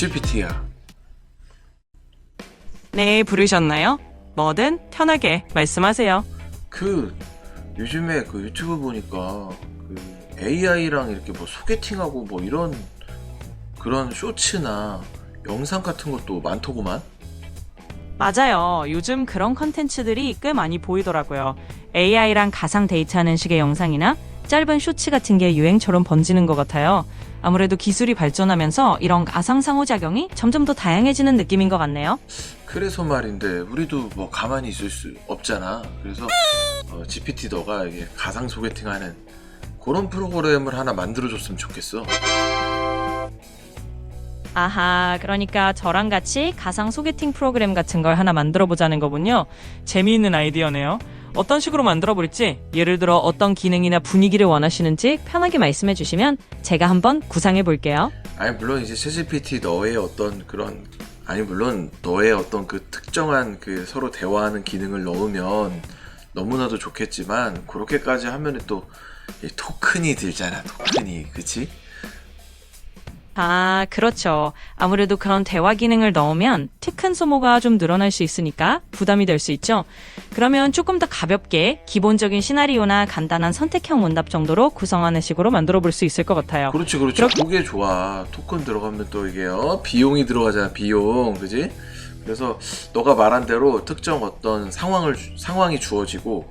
GPT야. 네, 부르셨나요? 뭐든 편하게 말씀하세요. 그 요즘에 그 유튜브 보니까 그 AI랑 이렇게 뭐 소개팅하고 뭐 이런 그런 쇼츠나 영상 같은 것도 많더구만. 맞아요. 요즘 그런 컨텐츠들이 꽤 많이 보이더라고요. AI랑 가상 데이트하는 식의 영상이나 짧은 쇼츠 같은 게 유행처럼 번지는 것 같아요. 아무래도 기술이 발전하면서 이런 가상 상호작용이 점점 더 다양해지는 느낌인 것 같네요. 그래서 말인데 우리도 뭐 가만히 있을 수 없잖아. 그래서 어, GPT 너가 이게 가상 소개팅하는 그런 프로그램을 하나 만들어줬으면 좋겠어. 아하, 그러니까 저랑 같이 가상 소개팅 프로그램 같은 걸 하나 만들어 보자는 거군요. 재미있는 아이디어네요. 어떤 식으로 만들어 볼지, 예를 들어 어떤 기능이나 분위기를 원하시는지 편하게 말씀해 주시면 제가 한번 구상해 볼게요. 아니 물론 이제 ChatGPT 너의 어떤 그런 아니 물론 너의 어떤 그 특정한 그 서로 대화하는 기능을 넣으면 너무나도 좋겠지만 그렇게까지 하면은 또 이 토큰이 들잖아 토큰이 그치? 아, 그렇죠. 아무래도 그런 대화 기능을 넣으면 티큰 소모가 좀 늘어날 수 있으니까 부담이 될 수 있죠. 그러면 조금 더 가볍게 기본적인 시나리오나 간단한 선택형 문답 정도로 구성하는 식으로 만들어 볼 수 있을 것 같아요. 그렇지 그렇지 그게 좋아 토큰 들어가면 또 이게 어? 비용이 들어가잖아 비용 그지? 그래서 너가 말한 대로 특정 어떤 상황을 주- 상황이 주어지고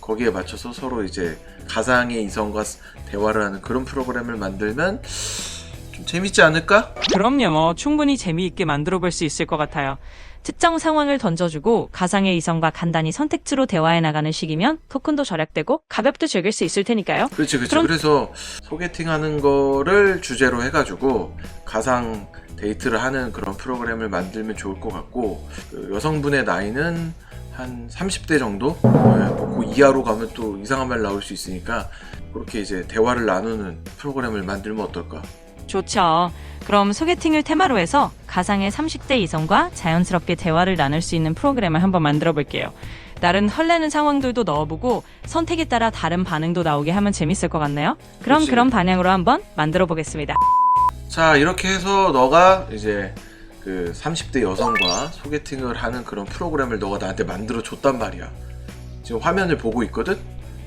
거기에 맞춰서 서로 이제 가상의 이성과 스- 대화를 하는 그런 프로그램을 만들면 좀 재밌지 않을까? 그럼요. 뭐 충분히 재미있게 만들어 볼 수 있을 것 같아요. 특정 상황을 던져주고 가상의 이성과 간단히 선택지로 대화해 나가는 식이면 토큰도 절약되고 가볍게 즐길 수 있을 테니까요. 그렇지 그렇지 그럼- 그래서 소개팅하는 거를 주제로 해가지고 가상 데이트를 하는 그런 프로그램을 만들면 좋을 것 같고 그 여성분의 나이는 한 30대 정도? 네, 뭐그 이하로 가면 또 이상한 말 나올 수 있으니까 그렇게 이제 대화를 나누는 프로그램을 만들면 어떨까? 좋죠. 그럼 소개팅을 테마로 해서 가상의 30대 이성과 자연스럽게 대화를 나눌 수 있는 프로그램을 한번 만들어 볼게요. 다른 헐레는 상황들도 넣어보고 선택에 따라 다른 반응도 나오게 하면 재밌을 것 같네요. 그럼 그치. 그런 방향으로 한번 만들어 보겠습니다. 자 이렇게 해서 너가 이제 그 30대 여성과 소개팅을 하는 그런 프로그램을 너가 나한테 만들어 줬단 말이야 지금 화면을 보고 있거든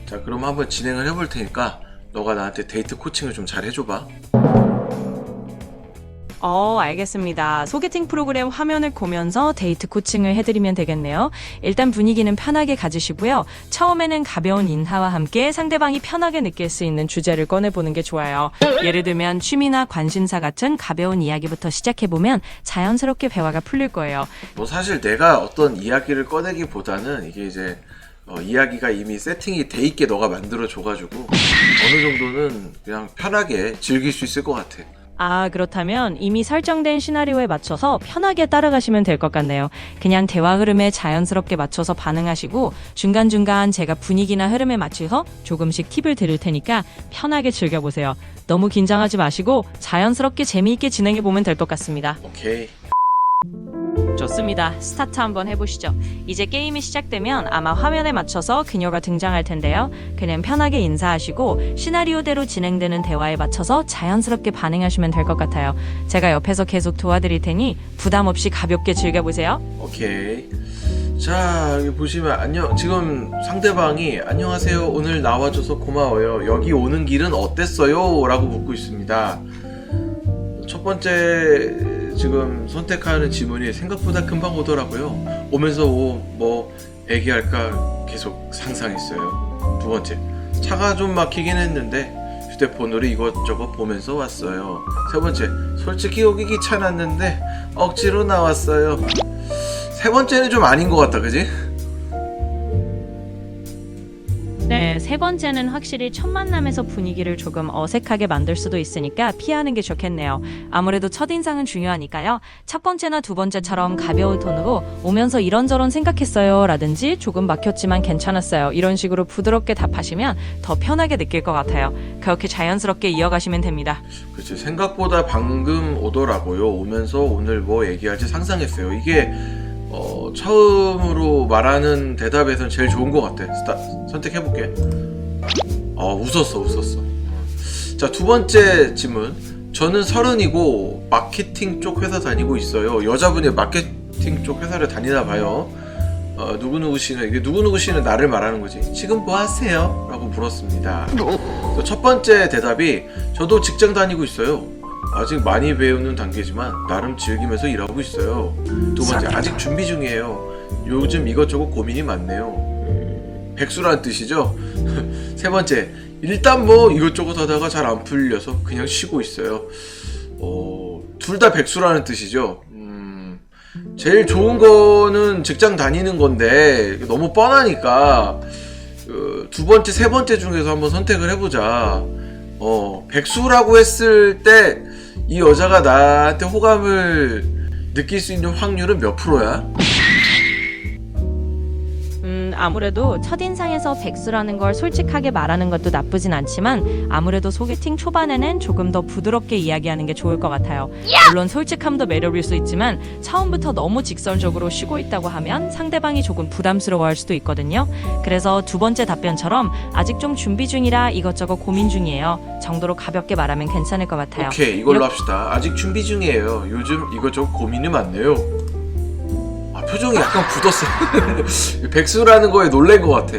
자 그럼 한번 진행을 해볼 테니까 너가 나한테 데이트 코칭을 좀 잘 해줘봐 어, 알겠습니다. 소개팅 프로그램 화면을 보면서 데이트 코칭을 해드리면 되겠네요. 일단 분위기는 편하게 가지시고요. 처음에는 가벼운 인사와 함께 상대방이 편하게 느낄 수 있는 주제를 꺼내보는 게 좋아요. 예를 들면 취미나 관심사 같은 가벼운 이야기부터 시작해보면 자연스럽게 대화가 풀릴 거예요. 뭐 사실 내가 어떤 이야기를 꺼내기보다는 이게 이제 어, 이야기가 이미 세팅이 돼 있게 너가 만들어 줘가지고 어느 정도는 그냥 편하게 즐길 수 있을 것 같아 아, 그렇다면 이미 설정된 시나리오에 맞춰서 편하게 따라가시면 될 것 같네요. 그냥 대화 흐름에 자연스럽게 맞춰서 반응하시고 중간중간 제가 분위기나 흐름에 맞춰서 조금씩 팁을 드릴 테니까 편하게 즐겨보세요. 너무 긴장하지 마시고 자연스럽게 재미있게 진행해보면 될 것 같습니다. 오케이 좋습니다. 스타트 한번 해보시죠. 이제 게임이 시작되면 아마 화면에 맞춰서 그녀가 등장할 텐데요. 그냥 편하게 인사하시고 시나리오대로 진행되는 대화에 맞춰서 자연스럽게 반응하시면 될 것 같아요. 제가 옆에서 계속 도와드릴 테니 부담 없이 가볍게 즐겨보세요. 오케이. 자, 여기 보시면 안녕. 지금 상대방이 안녕하세요. 오늘 나와줘서 고마워요. 여기 오는 길은 어땠어요? 라고 묻고 있습니다. 첫 번째 지금 선택하는 지문이 생각보다 금방 오더라고요. 오면서 오, 뭐 얘기할까 계속 상상했어요. 두 번째, 차가 좀 막히긴 했는데 휴대폰으로 이것저것 보면서 왔어요. 세 번째, 솔직히 오기 귀찮았는데 억지로 나왔어요. 세 번째는 좀 아닌 것 같다, 그지? 네, 세 번째는 확실히 첫 만남에서 분위기를 조금 어색하게 만들 수도 있으니까 피하는 게 좋겠네요. 아무래도 첫인상은 중요하니까요. 첫 번째나 두 번째처럼 가벼운 톤으로 오면서 이런저런 생각했어요. 라든지 조금 막혔지만 괜찮았어요. 이런 식으로 부드럽게 답하시면 더 편하게 느낄 것 같아요. 그렇게 자연스럽게 이어가시면 됩니다. 그치 생각보다 방금 오더라고요 오면서 오늘 뭐 얘기할지 상상했어요 이게 어, 처음으로 말하는 대답에선 제일 좋은 것 같아. 스타, 선택해볼게. 어, 웃었어, 웃었어. 자, 두 번째 질문. 저는 서른이고 마케팅 쪽 회사 다니고 있어요. 여자분이 마케팅 쪽 회사를 다니나 봐요. 어, 누구누구 씨는, 이게 누구누구 씨는 나를 말하는 거지. 지금 뭐 하세요? 라고 물었습니다. 또첫 번째 대답이 저도 직장 다니고 있어요. 아직 많이 배우는 단계지만 나름 즐기면서 일하고 있어요. 두 번째 아직 준비 중이에요. 요즘 이것저것 고민이 많네요. 음, 백수라는 뜻이죠. 세 번째 일단 뭐 이것저것 하다가 잘 안 풀려서 그냥 쉬고 있어요. 어, 둘 다 백수라는 뜻이죠. 음, 제일 좋은 거는 직장 다니는 건데 너무 뻔하니까 그, 두 번째, 세 번째 중에서 한번 선택을 해보자. 어, 백수라고 했을 때 이 여자가 나한테 호감을 느낄 수 있는 확률은 몇 프로야? 음, 아무래도 첫인상에서 백수라는 걸 솔직하게 말하는 것도 나쁘진 않지만 아무래도 소개팅 초반에는 조금 더 부드럽게 이야기하는 게 좋을 것 같아요. 물론 솔직함도 매력일 수 있지만 처음부터 너무 직설적으로 쉬고 있다고 하면 상대방이 조금 부담스러워할 수도 있거든요. 그래서 두 번째 답변처럼 아직 좀 준비 중이라 이것저것 고민 중이에요. 정도로 가볍게 말하면 괜찮을 것 같아요. 오케이, 이걸로 합시다. 아직 준비 중이에요. 요즘 이것저것 고민이 많네요. 아, 표정이 약간 굳었어. 백수라는 거에 놀란 것 같아.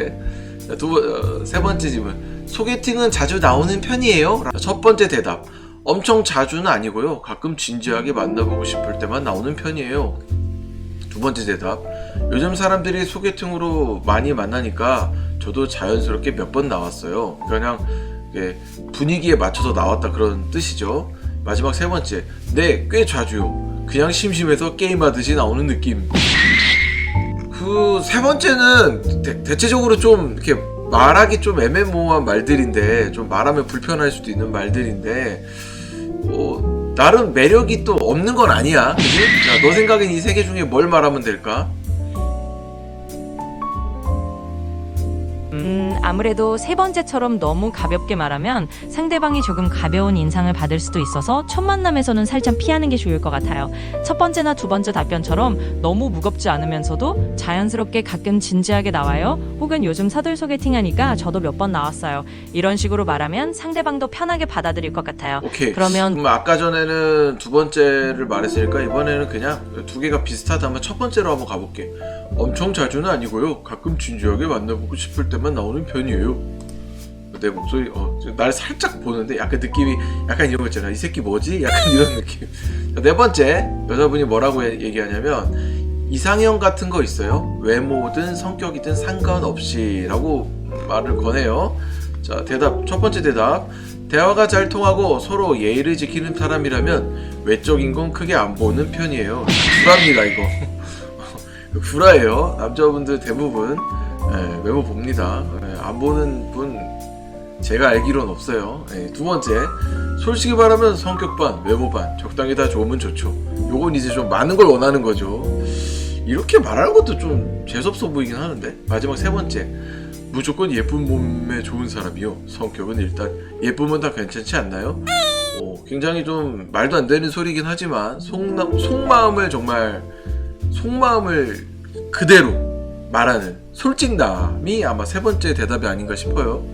자, 두 번, 어, 세 번째 질문. 소개팅은 자주 나오는 편이에요? 자, 첫 번째 대답. 엄청 자주는 아니고요. 가끔 진지하게 만나보고 싶을 때만 나오는 편이에요. 두 번째 대답. 요즘 사람들이 소개팅으로 많이 만나니까 저도 자연스럽게 몇 번 나왔어요. 그냥 이게 분위기에 맞춰서 나왔다 그런 뜻이죠. 마지막 세 번째. 네, 꽤 자주요. 그냥 심심해서 게임하듯이 나오는 느낌. 그 세 번째는 대, 대체적으로 좀 이렇게 말하기 좀 애매모호한 말들인데 좀 말하면 불편할 수도 있는 말들인데 뭐 나름 매력이 또 없는 건 아니야. 그지? 자, 너 생각엔 이 세 개 중에 뭘 말하면 될까? 음, 아무래도 세 번째처럼 너무 가볍게 말하면 상대방이 조금 가벼운 인상을 받을 수도 있어서 첫 만남에서는 살짝 피하는 게 좋을 것 같아요. 첫 번째나 두 번째 답변처럼 너무 무겁지 않으면서도 자연스럽게 가끔 진지하게 나와요. 혹은 요즘 서들 소개팅 하니까 저도 몇 번 나왔어요. 이런 식으로 말하면 상대방도 편하게 받아들일 것 같아요. 오케이. 그러면 그럼 아까 전에는 두 번째를 말했으니까 이번에는 그냥 두 개가 비슷하다면 첫 번째로 한번 가볼게. 엄청 자주는 아니고요. 가끔 진지하게 만나보고 싶을 때만 나오는 편이에요. 내 목소리, 어, 날 살짝 보는데 약간 느낌이 약간 이런 거 있잖아. 이 새끼 뭐지? 약간 이런 느낌. 자, 네 번째 여자분이 뭐라고 해- 얘기하냐면 이상형 같은 거 있어요? 외모든 성격이든 상관없이라고 말을 거네요. 자 대답 첫 번째 대답 대화가 잘 통하고 서로 예의를 지키는 사람이라면 외적인 건 크게 안 보는 편이에요. 구라입니다 이거. 구라예요. 남자분들 대부분 예, 외모 봅니다. 예, 안 보는 분 제가 알기로는 없어요. 예, 두 번째 솔직히 말하면 성격 반 외모 반 적당히 다 좋으면 좋죠. 요건 이제 좀 많은 걸 원하는 거죠. 이렇게 말하는 것도 좀 재수없어 보이긴 하는데 마지막 세 번째 무조건 예쁜 몸에 좋은 사람이요. 성격은 일단 예쁘면 다 괜찮지 않나요? 어, 굉장히 좀 말도 안 되는 소리긴 하지만 속나, 속마음을 정말 속마음을 그대로 말하는 솔직남이 아마 세 번째 대답이 아닌가 싶어요.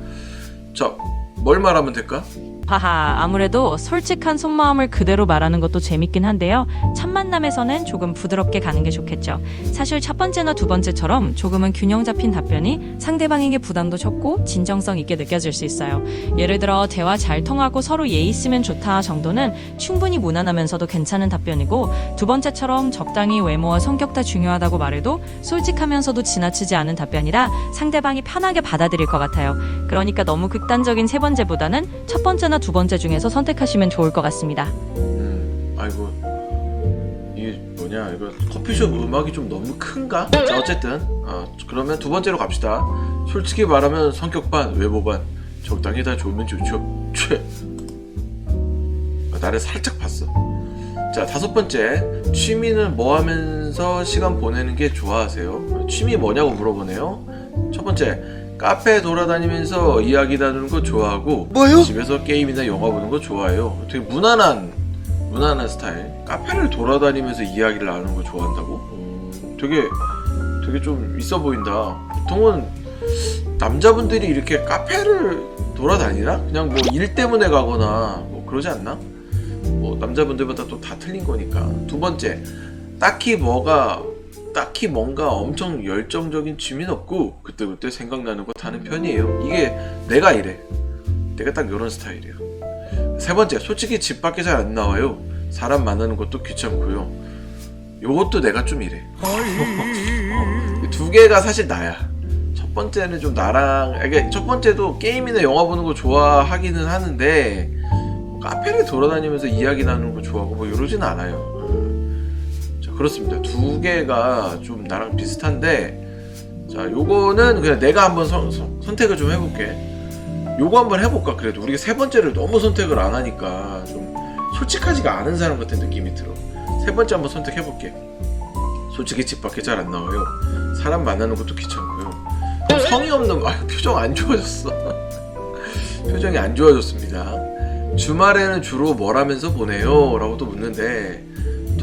자, 뭘 말하면 될까? 하하, 아무래도 솔직한 속마음을 그대로 말하는 것도 재밌긴 한데요. 첫 만남에서는 조금 부드럽게 가는 게 좋겠죠. 사실 첫 번째나 두 번째처럼 조금은 균형 잡힌 답변이 상대방에게 부담도 적고 진정성 있게 느껴질 수 있어요. 예를 들어 대화 잘 통하고 서로 예의 있으면 좋다 정도는 충분히 무난하면서도 괜찮은 답변이고 두 번째처럼 적당히 외모와 성격 다 중요하다고 말해도 솔직하면서도 지나치지 않은 답변이라 상대방이 편하게 받아들일 것 같아요. 그러니까 너무 극단적인 세 번째보다는 첫 번째나 두 번째 중에서 선택하시면 좋을 것 같습니다. 음, 아이고 이게 뭐냐 이거 커피숍 음악이 좀 너무 큰가? 자 어쨌든 어, 그러면 두 번째로 갑시다. 솔직히 말하면 성격 반 외모 반 적당히 다 좋으면 좋죠. 최. 아, 나를 살짝 봤어. 자 다섯 번째 취미는 뭐 하면서 시간 보내는 게 좋아하세요? 취미 뭐냐고 물어보네요. 첫 번째 카페 돌아다니면서 이야기 나누는 거 좋아하고 뭐요? 집에서 게임이나 영화 보는 거 좋아해요. 되게 무난한 무난한 스타일. 카페를 돌아다니면서 이야기를 나누는 거 좋아한다고? 음, 되게 되게 좀 있어 보인다. 보통은 남자분들이 이렇게 카페를 돌아다니나? 그냥 뭐 일 때문에 가거나 뭐 그러지 않나? 뭐 남자분들마다 또 다 틀린 거니까. 두 번째, 딱히 뭐가 딱히 뭔가 엄청 열정적인 취미는 없고 그때그때 생각나는 거 타는 편이에요. 이게 내가 이래. 내가 딱 이런 스타일이야. 세 번째, 솔직히 집 밖에 잘 안 나와요. 사람 만나는 것도 귀찮고요. 요것도 내가 좀 이래. 어, 두 개가 사실 나야. 첫 번째는 좀 나랑, 아, 이게 첫 번째도 게임이나 영화 보는 거 좋아하기는 하는데, 카페를 돌아다니면서 이야기 나누는 거 좋아하고 뭐 이러진 않아요. 그렇습니다. 두 개가 좀 나랑 비슷한데, 자, 요거는 그냥 내가 한번 선, 선- 선택을 좀 해볼게. 요거 한번 해볼까? 그래도 우리가 세 번째를 너무 선택을 안 하니까 좀 솔직하지가 않은 사람 같은 느낌이 들어. 세 번째 한번 선택해볼게. 솔직히 집 밖에 잘 안 나와요. 사람 만나는 것도 귀찮고요. 좀 성의 없는 아 표정 안 좋아졌어. 표정이 안 좋아졌습니다. 주말에는 주로 뭘 하면서 보내요? 라고 또 묻는데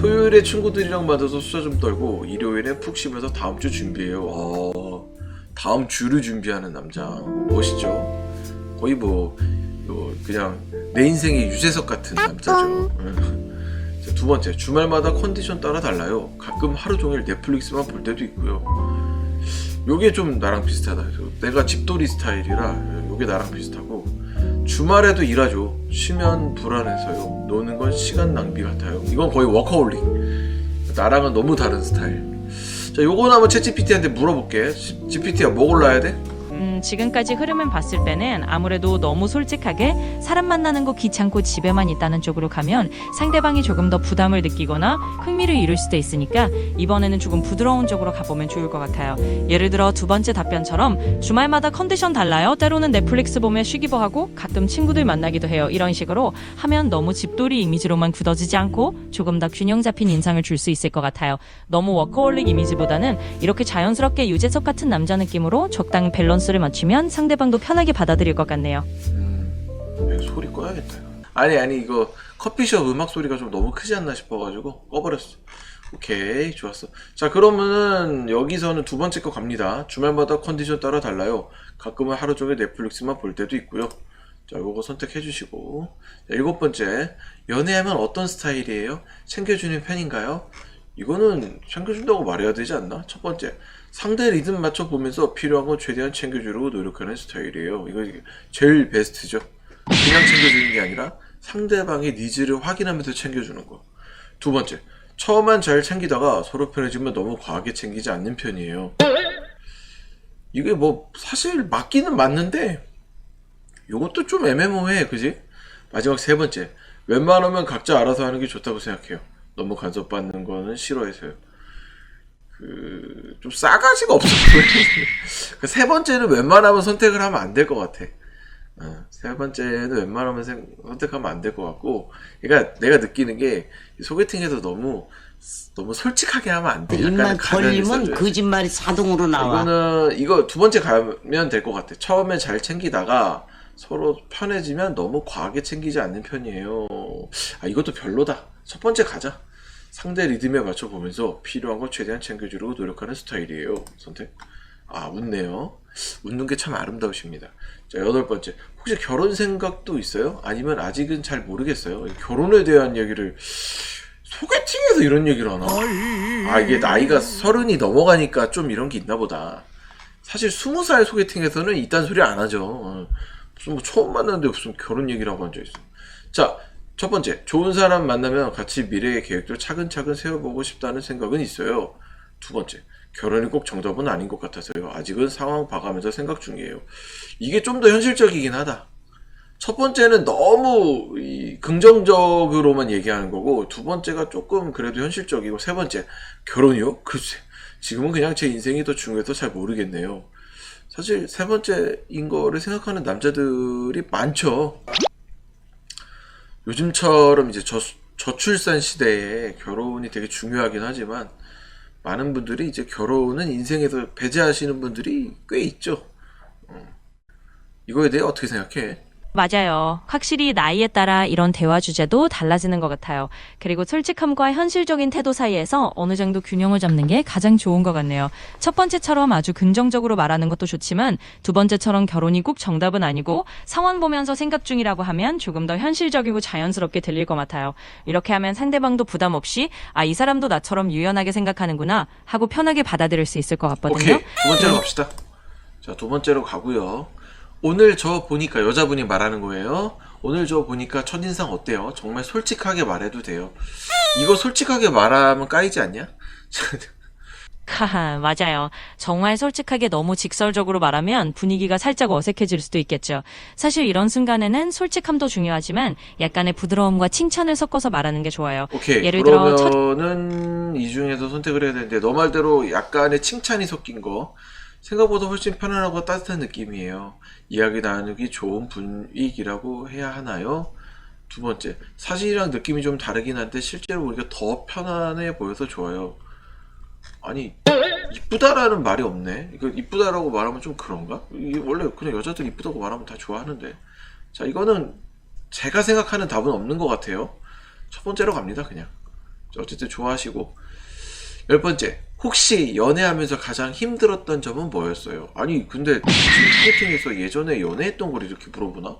토요일에 친구들이랑 만나서 수다 좀 떨고 일요일에 푹 쉬면서 다음 주 준비해요. 어, 다음 주를 준비하는 남자 멋있죠? 거의 뭐 요, 그냥 내 인생의 유재석 같은 남자죠. 응. 자, 두 번째 주말마다 컨디션 따라 달라요. 가끔 하루 종일 넷플릭스만 볼 때도 있고요. 요게 좀 나랑 비슷하다. 내가 집돌이 스타일이라 요게 나랑 비슷하고 주말에도 일하죠. 쉬면 불안해서요. 노는 건 시간 낭비 같아요. 이건 거의 워커홀릭. 나랑은 너무 다른 스타일. 자, 요거는 한번 챗 GPT한테 물어볼게. GPT야 뭐 골라야 돼? 음, 지금까지 흐름을 봤을 때는 아무래도 너무 솔직하게 사람 만나는 거 귀찮고 집에만 있다는 쪽으로 가면 상대방이 조금 더 부담을 느끼거나 흥미를 잃을 수도 있으니까 이번에는 조금 부드러운 쪽으로 가보면 좋을 것 같아요. 예를 들어 두 번째 답변처럼 주말마다 컨디션 달라요. 때로는 넷플릭스 보며 쉬기도 하고 가끔 친구들 만나기도 해요. 이런 식으로 하면 너무 집돌이 이미지로만 굳어지지 않고 조금 더 균형 잡힌 인상을 줄 수 있을 것 같아요. 너무 워커홀릭 이미지보다는 이렇게 자연스럽게 유재석 같은 남자 느낌으로 적당히 밸런스 를 맞추면 상대방도 편하게 받아들일 것 같네요. 음, 이거 소리 꺼야겠다. 이거. 아니 아니 이거 커피숍 음악 소리가 좀 너무 크지 않나 싶어가지고 꺼버렸어. 오케이 좋았어. 자 그러면은 여기서는 두 번째 거 갑니다. 주말마다 컨디션 따라 달라요. 가끔은 하루 종일 넷플릭스만 볼 때도 있고요. 자 요거 선택해 주시고 자, 일곱 번째 연애하면 어떤 스타일이에요? 챙겨주는 편인가요? 이거는 챙겨준다고 말해야 되지 않나? 첫 번째 상대 리듬 맞춰 보면서 필요한 건 최대한 챙겨주려고 노력하는 스타일이에요. 이거 제일 베스트죠. 그냥 챙겨주는 게 아니라 상대방의 니즈를 확인하면서 챙겨주는 거. 두 번째, 처음만 잘 챙기다가 서로 편해지면 너무 과하게 챙기지 않는 편이에요. 이게 뭐 사실 맞기는 맞는데 요것도 좀 애매모호해, 그지? 마지막 세 번째, 웬만하면 각자 알아서 하는 게 좋다고 생각해요. 너무 간섭받는 거는 싫어해서요. 그 좀 싸가지가 없어 보여요. 그세 번째는 웬만하면 선택을 하면 안 될 것 같아. 어, 세 번째는 웬만하면 생- 선택하면 안 될 것 같고, 그러니까 내가 느끼는 게이 소개팅에서 너무 너무 솔직하게 하면 안 돼. 입만 있어줘야지. 거짓말이 자동으로 나와. 이거는 이거 두 번째 가면 될 것 같아. 처음에 잘 챙기다가 서로 편해지면 너무 과하게 챙기지 않는 편이에요. 아 이것도 별로다. 첫 번째 가자. 상대 리듬에 맞춰 보면서 필요한 걸 최대한 챙겨주려고 노력하는 스타일이에요. 선택. 아 웃네요. 웃는 게 참 아름다우십니다. 자 여덟 번째. 혹시 결혼 생각도 있어요? 아니면 아직은 잘 모르겠어요. 결혼에 대한 얘기를 소개팅에서 이런 얘기를 하나? 아 이게 나이가 서른이 넘어가니까 좀 이런 게 있나 보다. 사실 스무 살 소개팅에서는 이딴 소리 안 하죠. 어, 무슨 뭐 처음 만났는데 무슨 결혼 얘기를 하고 앉아 있어. 자, 첫 번째 좋은 사람 만나면 같이 미래의 계획도 차근차근 세워보고 싶다는 생각은 있어요. 두 번째 결혼이 꼭 정답은 아닌 것 같아서요. 아직은 상황 봐가면서 생각 중이에요. 이게 좀 더 현실적이긴 하다. 첫 번째는 너무 이 긍정적으로만 얘기하는 거고 두 번째가 조금 그래도 현실적이고 세 번째 결혼이요? 글쎄 지금은 그냥 제 인생이 더 중요해서 잘 모르겠네요. 사실 세 번째인 거를 생각하는 남자들이 많죠. 요즘처럼 이제 저, 저출산 시대에 결혼이 되게 중요하긴 하지만 많은 분들이 이제 결혼은 인생에서 배제하시는 분들이 꽤 있죠. 어. 이거에 대해 어떻게 생각해? 맞아요. 확실히 나이에 따라 이런 대화 주제도 달라지는 것 같아요. 그리고 솔직함과 현실적인 태도 사이에서 어느 정도 균형을 잡는 게 가장 좋은 것 같네요. 첫 번째처럼 아주 긍정적으로 말하는 것도 좋지만 두 번째처럼 결혼이 꼭 정답은 아니고 상황 보면서 생각 중이라고 하면 조금 더 현실적이고 자연스럽게 들릴 것 같아요. 이렇게 하면 상대방도 부담 없이 아, 이 사람도 나처럼 유연하게 생각하는구나 하고 편하게 받아들일 수 있을 것 같거든요. 오케이 두 번째로 갑시다. 자 두 번째로 가고요. 오늘 저 보니까 여자분이 말하는 거예요. 오늘 저 보니까 첫인상 어때요? 정말 솔직하게 말해도 돼요. 이거 솔직하게 말하면 까이지 않냐? 하하, 맞아요. 정말 솔직하게 너무 직설적으로 말하면 분위기가 살짝 어색해질 수도 있겠죠. 사실 이런 순간에는 솔직함도 중요하지만 약간의 부드러움과 칭찬을 섞어서 말하는 게 좋아요. 오케이 예를 들어 첫 그러면은 이 중에서 선택을 해야 되는데 너 말대로 약간의 칭찬이 섞인 거 생각보다 훨씬 편안하고 따뜻한 느낌이에요. 이야기 나누기 좋은 분위기라고 해야 하나요? 두 번째, 사실이랑 느낌이 좀 다르긴 한데 실제로 우리가 더 편안해 보여서 좋아요. 아니 이쁘다라는 말이 없네. 이거 이쁘다라고 말하면 좀 그런가? 이게 원래 그냥 여자들 이쁘다고 말하면 다 좋아하는데. 자 이거는 제가 생각하는 답은 없는 것 같아요. 첫 번째로 갑니다 그냥. 자, 어쨌든 좋아하시고 열 번째 혹시 연애하면서 가장 힘들었던 점은 뭐였어요? 아니 근데 소개팅에서 예전에 연애했던 걸 이렇게 물어보나?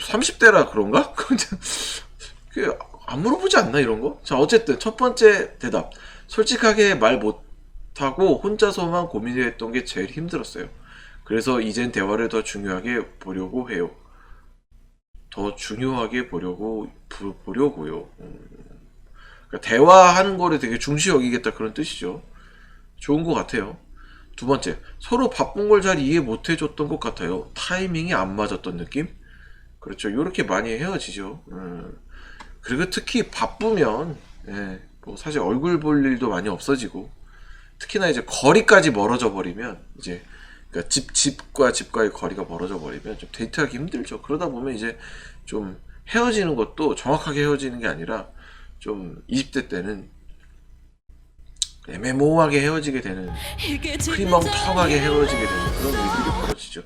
30대라 그런가? 그안 물어보지 않나 이런 거? 자 어쨌든 첫 번째 대답 솔직하게 말 못하고 혼자서만 고민했던 게 제일 힘들었어요. 그래서 이젠 대화를 더 중요하게 보려고 해요. 더 중요하게 보려고 보, 보려고요. 음. 그러니까 대화하는 거를 되게 중시 여기겠다 그런 뜻이죠. 좋은 것 같아요. 두 번째, 서로 바쁜 걸 잘 이해 못 해줬던 것 같아요. 타이밍이 안 맞았던 느낌? 그렇죠. 이렇게 많이 헤어지죠. 음. 그리고 특히 바쁘면, 예, 뭐 사실 얼굴 볼 일도 많이 없어지고, 특히나 이제 거리까지 멀어져 버리면, 이제, 그러니까 집, 집과 집과의 거리가 멀어져 버리면 좀 데이트하기 힘들죠. 그러다 보면 이제 좀 헤어지는 것도 정확하게 헤어지는 게 아니라, 좀 20대 때는 애매모호하게 헤어지게 되는 흐리멍텅하게 헤어지게 되는 그런 일들이 벌어지죠.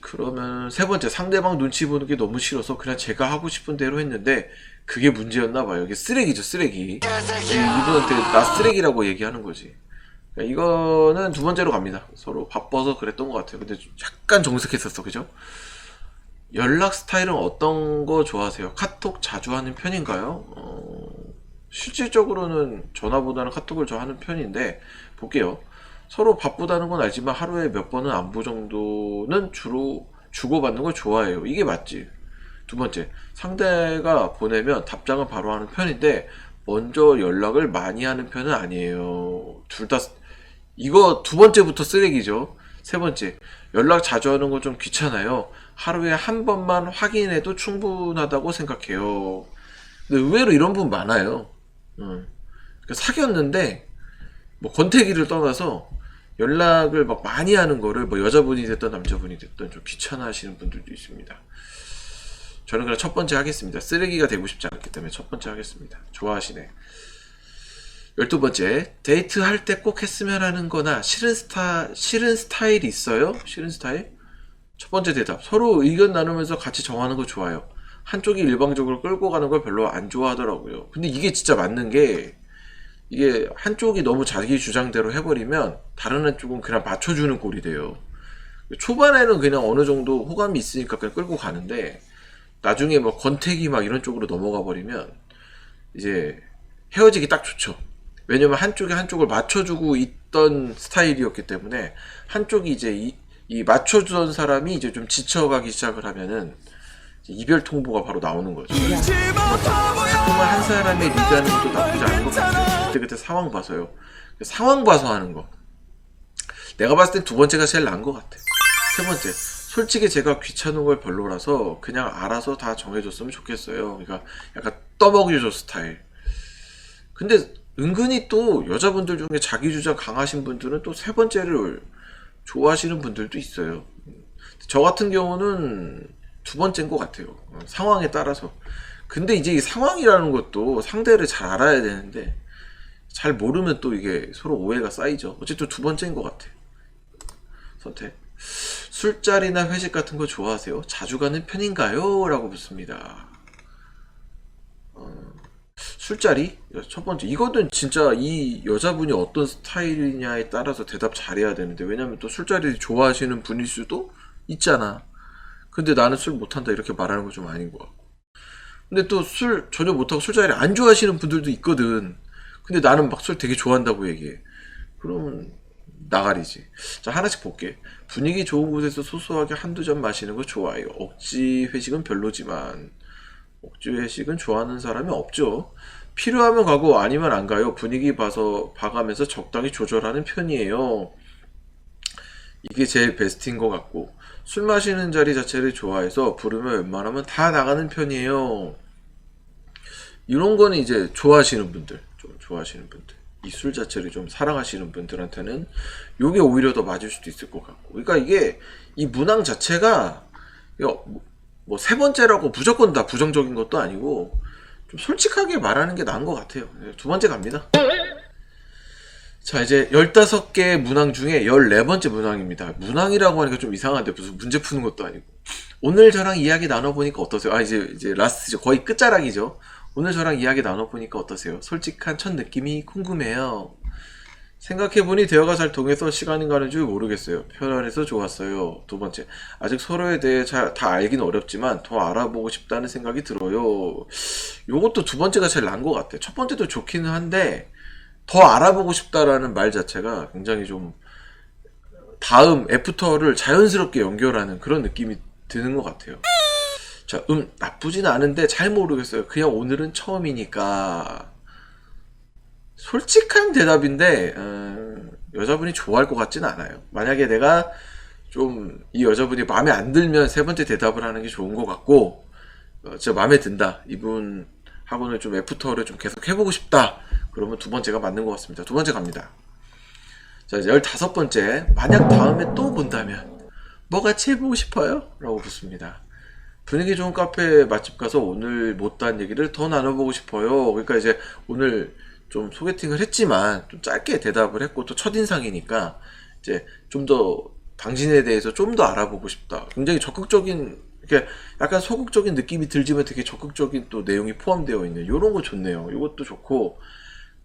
그러면 세 번째 상대방 눈치 보는 게 너무 싫어서 그냥 제가 하고 싶은 대로 했는데 그게 문제였나 봐요. 이게 쓰레기죠, 쓰레기. 이- 이분한테 나 쓰레기라고 얘기하는 거지. 그러니까 이거는 두 번째로 갑니다. 서로 바빠서 그랬던 것 같아요. 근데 좀 약간 정색했었어, 그죠? 연락 스타일은 어떤 거 좋아하세요? 카톡 자주 하는 편인가요? 어, 실질적으로는 전화보다는 카톡을 저 하는 편인데 볼게요. 서로 바쁘다는 건 알지만 하루에 몇 번은 안부 정도는 주로 주고받는 걸 좋아해요. 이게 맞지. 두 번째, 상대가 보내면 답장은 바로 하는 편인데 먼저 연락을 많이 하는 편은 아니에요. 둘 다 이거 두 번째부터 쓰레기죠. 세 번째, 연락 자주 하는 건좀 귀찮아요. 하루에 한 번만 확인해도 충분하다고 생각해요. 근데 의외로 이런 분 많아요. 음. 그러니까 사귀었는데 뭐 권태기를 떠나서 연락을 막 많이 하는 거를 뭐 여자분이 됐든 남자분이 됐든 좀 귀찮아 하시는 분들도 있습니다. 저는 그냥 첫 번째 하겠습니다. 쓰레기가 되고 싶지 않기 때문에 첫 번째 하겠습니다. 좋아하시네. 열두 번째, 데이트 할 때 꼭 했으면 하는 거나 싫은 스타, 싫은 스타일 있어요? 싫은 스타일? 첫 번째 대답. 서로 의견 나누면서 같이 정하는 거 좋아요. 한쪽이 일방적으로 끌고 가는 걸 별로 안 좋아하더라고요. 근데 이게 진짜 맞는 게, 이게 한쪽이 너무 자기 주장대로 해버리면 다른 한쪽은 그냥 맞춰주는 꼴이 돼요. 초반에는 그냥 어느 정도 호감이 있으니까 그냥 끌고 가는데, 나중에 뭐 권태기 막 이런 쪽으로 넘어가 버리면, 이제 헤어지기 딱 좋죠. 왜냐면 한쪽이 한쪽을 맞춰주고 있던 스타일이었기 때문에 한쪽이 이제 이, 이 맞춰주던 사람이 이제 좀 지쳐가기 시작을 하면은 이별 통보가 바로 나오는 거죠. 정말 한 사람의 리드하는 것도 나쁘지 않은 것 같아요. 그때 그때 상황 봐서요. 상황 봐서 하는 거. 내가 봤을 땐 두 번째가 제일 나은 것 같아. 세 번째. 솔직히 제가 귀찮은 걸 별로라서 그냥 알아서 다 정해줬으면 좋겠어요. 그러니까 약간 떠먹여줘 스타일. 근데 은근히 또 여자분들 중에 자기 주장 강하신 분들은 또 세 번째를 좋아하시는 분들도 있어요. 저 같은 경우는 두 번째인 것 같아요. 어, 상황에 따라서. 근데 이제 이 상황이라는 것도 상대를 잘 알아야 되는데 잘 모르면 또 이게 서로 오해가 쌓이죠. 어쨌든 두 번째인 것 같아. 선택. 술자리나 회식 같은 거 좋아하세요? 자주 가는 편인가요? 라고 묻습니다. 어, 술자리? 첫 번째. 이거는 진짜 이 여자분이 어떤 스타일이냐에 따라서 대답 잘해야 되는데, 왜냐면 또 술자리 좋아하시는 분일 수도 있잖아. 근데 나는 술 못한다 이렇게 말하는 거 좀 아닌 것 같고. 근데 또 술 전혀 못하고 술자리 안 좋아하시는 분들도 있거든. 근데 나는 막 술 되게 좋아한다고 얘기해. 그러면 나가리지. 자, 하나씩 볼게. 분위기 좋은 곳에서 소소하게 한두 잔 마시는 거 좋아해요. 억지 회식은 별로지만, 억지 회식은 좋아하는 사람이 없죠. 필요하면 가고 아니면 안 가요. 분위기 봐서, 봐가면서 적당히 조절하는 편이에요. 이게 제일 베스트인 것 같고, 술 마시는 자리 자체를 좋아해서 부르면 웬만하면 다 나가는 편이에요. 이런 거는 이제 좋아하시는 분들, 좀 좋아하시는 분들, 이 술 자체를 좀 사랑하시는 분들한테는 요게 오히려 더 맞을 수도 있을 것 같고. 그러니까 이게 이 문항 자체가 뭐 세 번째라고 무조건 다 부정적인 것도 아니고 좀 솔직하게 말하는 게 나은 것 같아요. 네, 두 번째 갑니다. 자, 이제 15개 문항 중에 14번째 문항입니다. 문항이라고 하니까 좀 이상한데 무슨 문제 푸는 것도 아니고. 오늘 저랑 이야기 나눠보니까 어떠세요? 아, 이제, 이제 라스트죠. 거의 끝자락이죠. 오늘 저랑 이야기 나눠보니까 어떠세요? 솔직한 첫 느낌이 궁금해요. 생각해보니 대화가 잘 통해서 시간이 가는 줄 모르겠어요. 편안해서 좋았어요. 두 번째, 아직 서로에 대해 잘, 다 알긴 어렵지만 더 알아보고 싶다는 생각이 들어요. 요것도 두 번째가 제일 나은 것 같아요. 첫 번째도 좋기는 한데, 더 알아보고 싶다라는 말 자체가 굉장히 좀 다음 애프터를 자연스럽게 연결하는 그런 느낌이 드는 것 같아요. 자, 음, 나쁘진 않은데 잘 모르겠어요. 그냥 오늘은 처음이니까. 솔직한 대답인데, 음, 여자분이 좋아할 것 같진 않아요. 만약에 내가 좀 이 여자분이 마음에 안 들면 세 번째 대답을 하는 게 좋은 것 같고, 어, 진짜 마음에 든다. 이분 하고는 좀 애프터를 좀 계속 해보고 싶다. 그러면 두 번째가 맞는 것 같습니다. 두 번째 갑니다. 자, 열다섯 번째. 만약 다음에 또 본다면, 뭐 같이 해보고 싶어요? 라고 묻습니다. 분위기 좋은 카페 맛집 가서 오늘 못한 얘기를 더 나눠보고 싶어요. 그러니까 이제 오늘 좀 소개팅을 했지만 좀 짧게 대답을 했고 또 첫인상이니까 이제 좀 더 당신에 대해서 좀 더 알아보고 싶다. 굉장히 적극적인 이렇게 약간 소극적인 느낌이 들지만 되게 적극적인 또 내용이 포함되어 있는 이런 거 좋네요. 이것도 좋고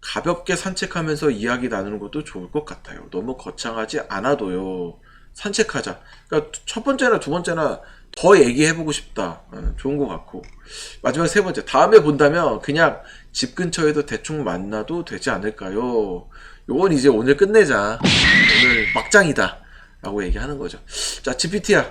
가볍게 산책하면서 이야기 나누는 것도 좋을 것 같아요. 너무 거창하지 않아도요. 산책하자. 그러니까 첫 번째나 두 번째나 더 얘기해보고 싶다. 어, 좋은 것 같고. 마지막 세 번째. 다음에 본다면 그냥 집 근처에도 대충 만나도 되지 않을까요? 요건 이제 오늘 끝내자. 오늘 막장이다. 라고 얘기하는 거죠. 자, GPT야.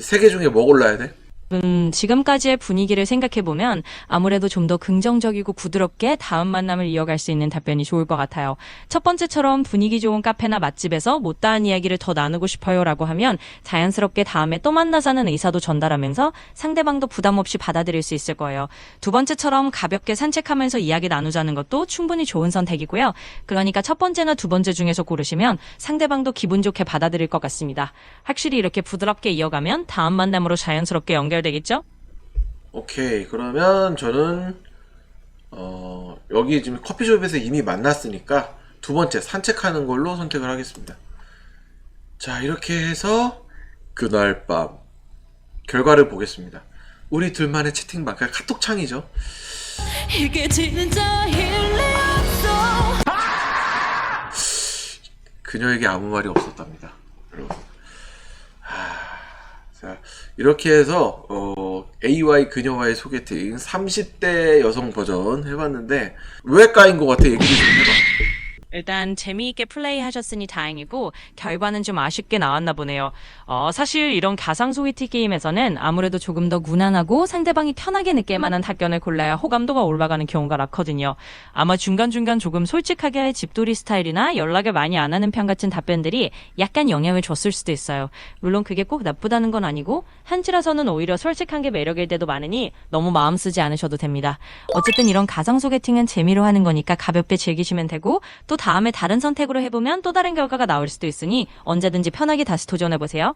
세 개 중에 뭐 골라야 돼? 음, 지금까지의 분위기를 생각해보면 아무래도 좀 더 긍정적이고 부드럽게 다음 만남을 이어갈 수 있는 답변이 좋을 것 같아요. 첫 번째처럼 분위기 좋은 카페나 맛집에서 못다한 이야기를 더 나누고 싶어요 라고 하면 자연스럽게 다음에 또 만나자는 의사도 전달하면서 상대방도 부담 없이 받아들일 수 있을 거예요. 두 번째처럼 가볍게 산책하면서 이야기 나누자는 것도 충분히 좋은 선택이고요. 그러니까 첫 번째나 두 번째 중에서 고르시면 상대방도 기분 좋게 받아들일 것 같습니다. 확실히 이렇게 부드럽게 이어가면 다음 만남으로 자연스럽게 연결 되겠죠? 오케이. 그러면 저는 어, 여기 지금 커피숍에서 이미 만났으니까 두 번째 산책하는 걸로 선택을 하겠습니다. 자, 이렇게 해서 그날 밤 결과를 보겠습니다. 우리 둘만의 채팅방, 그냥 카톡 창이죠. 이게 진짜 일리 없어 그녀에게 아무 말이 없었답니다. 여러분. 하, 자, 이렇게 해서 어, AY 그녀와의 소개팅 30대 여성 버전 해봤는데 왜 까인 것 같아? 얘기를 좀 해봐. 일단 재미있게 플레이 하셨으니 다행이고 결과는 좀 아쉽게 나왔나 보네요. 어, 사실 이런 가상 소개팅 게임에서는 아무래도 조금 더 무난하고 상대방이 편하게 느낄 만한 답변을 골라야 호감도가 올라가는 경우가 많거든요. 아마 중간중간 조금 솔직하게 집돌이 스타일이나 연락을 많이 안 하는 편 같은 답변들이 약간 영향을 줬을 수도 있어요. 물론 그게 꼭 나쁘다는 건 아니고 한지라서는 오히려 솔직한 게 매력일 때도 많으니 너무 마음 쓰지 않으셔도 됩니다. 어쨌든 이런 가상 소개팅은 재미로 하는 거니까 가볍게 즐기시면 되고 또 다음에 다른 선택으로 해보면 또 다른 결과가 나올 수도 있으니 언제든지 편하게 다시 도전해보세요.